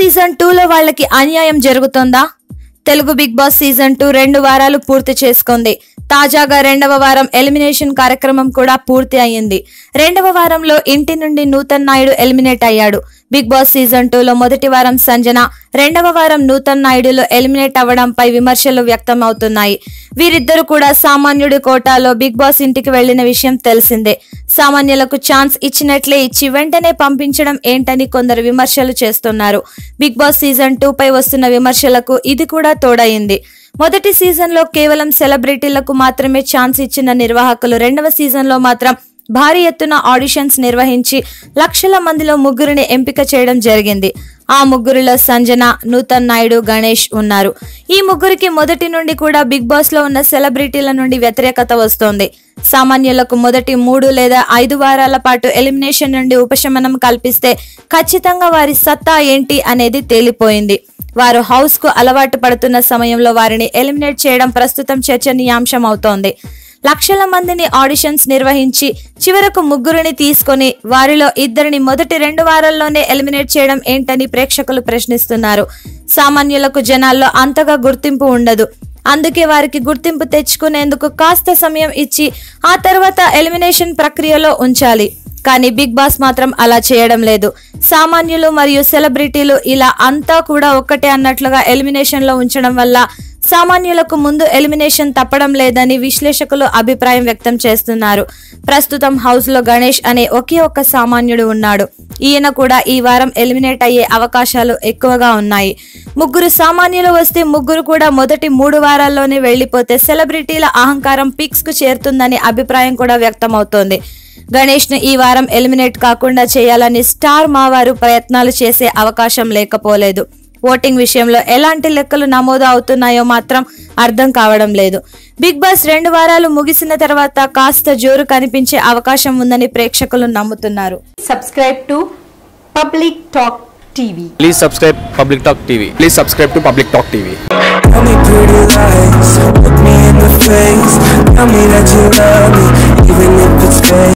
Season టూలో వాళ్ళకి అన్యాయం జరుగుతుందా? Telugu Bigg Boss season two రెండు వారాలు పూర్తి చేసుకుంది. తాజాగా రెండవ వారం ఎలిమినేషన్ కార్యక్రమం కూడా పూర్తి అయ్యింది. రెండవ వారంలో ఇంటి నుండి నూతన్ నాయుడు ఎలిమినేట్ అయ్యాడు. బిగ్ బాస్ సీజన్ టూలో మొదటి వారం సంజన రెండవ వారం నూతన్ నాయుడులో ఎలిమినేట్ అవ్వడంపై విమర్శలు వ్యక్తం అవుతున్నాయి వీరిద్దరు కూడా సామాన్యుడి కోటాలో బిగ్ బాస్ ఇంటికి వెళ్ళిన విషయం తెలిసిందే. సామాన్యులకు ఛాన్స్ ఇచ్చినట్లే ఇచ్చి వెంటనే పంపించడం ఏంటని కొందరు విమర్శలు చేస్తున్నారు. బిగ్ బాస్ సీజన్ టూ పై వస్తున్న విమర్శలకు ఇది కూడా తోడయింది. మొదటి సీజన్లో కేవలం సెలబ్రిటీలకు మాత్రమే ఛాన్స్ ఇచ్చిన నిర్వాహకులు రెండవ సీజన్లో మాత్రం భారీ ఎత్తున ఆడిషన్స్ నిర్వహించి లక్షల మందిలో ముగ్గురిని ఎంపిక చేయడం జరిగింది. ఆ ముగ్గురిలో సంజన నూతన్ నాయుడు గణేష్ ఉన్నారు. ఈ ముగ్గురికి మొదటి నుండి కూడా బిగ్ బాస్లో ఉన్న సెలబ్రిటీల నుండి వ్యతిరేకత వస్తోంది. సామాన్యులకు మొదటి మూడు లేదా ఐదు వారాల పాటు ఎలిమినేషన్ నుండి ఉపశమనం కల్పిస్తే ఖచ్చితంగా వారి సత్తా ఏంటి అనేది తేలిపోయింది. వారు హౌస్కు అలవాటు పడుతున్న సమయంలో వారిని ఎలిమినేట్ చేయడం ప్రస్తుతం చర్చనీయాంశం అవుతోంది. లక్షల మందిని ఆడిషన్స్ నిర్వహించి చివరకు ముగ్గురిని తీసుకొని వారిలో ఇద్దరిని మొదటి రెండు వారాల్లోనే ఎలిమినేట్ చేయడం ఏంటని ప్రేక్షకులు ప్రశ్నిస్తున్నారు. సామాన్యులకు జనాల్లో అంతగా గుర్తింపు ఉండదు. అందుకే వారికి గుర్తింపు తెచ్చుకునేందుకు కాస్త సమయం ఇచ్చి ఆ తర్వాత ఎలిమినేషన్ ప్రక్రియలో ఉంచాలి. కానీ బిగ్ బాస్ మాత్రం అలా చేయడం లేదు. సామాన్యులు మరియు సెలబ్రిటీలు ఇలా అంతా కూడా ఒక్కటే అన్నట్లుగా ఎలిమినేషన్లో ఉంచడం వల్ల సామాన్యులకు ముందు ఎలిమినేషన్ తప్పడం లేదని విశ్లేషకులు అభిప్రాయం వ్యక్తం చేస్తున్నారు. ప్రస్తుతం హౌస్లో గణేష్ అనే ఒకే ఒక్క సామాన్యుడు ఉన్నాడు. ఈయన కూడా ఈ వారం ఎలిమినేట్ అయ్యే అవకాశాలు ఎక్కువగా ఉన్నాయి. ముగ్గురు సామాన్యులు వస్తే ముగ్గురు కూడా మొదటి మూడు వారాల్లోనే వెళ్ళిపోతే సెలబ్రిటీల అహంకారం పిక్స్కు చేరుతుందని అభిప్రాయం కూడా వ్యక్తమవుతోంది. గణేష్ను ఈ వారం ఎలిమినేట్ కాకుండా చేయాలని స్టార్ మావారు ప్రయత్నాలు చేసే అవకాశం లేకపోలేదు. ఓటింగ్ విషయంలో ఎలాంటి లెక్కలు నమోదు అవుతున్నాయో మాత్రం అర్థం కావడం లేదు. బిగ్ బాస్ రెండు వారాలు ముగిసిన తర్వాత కాస్త జోరు కనిపించే అవకాశం ఉందని ప్రేక్షకులు నమ్ముతున్నారు. Subscribe to Public Talk TV please subscribe Public Talk TV please subscribe to Public Talk TV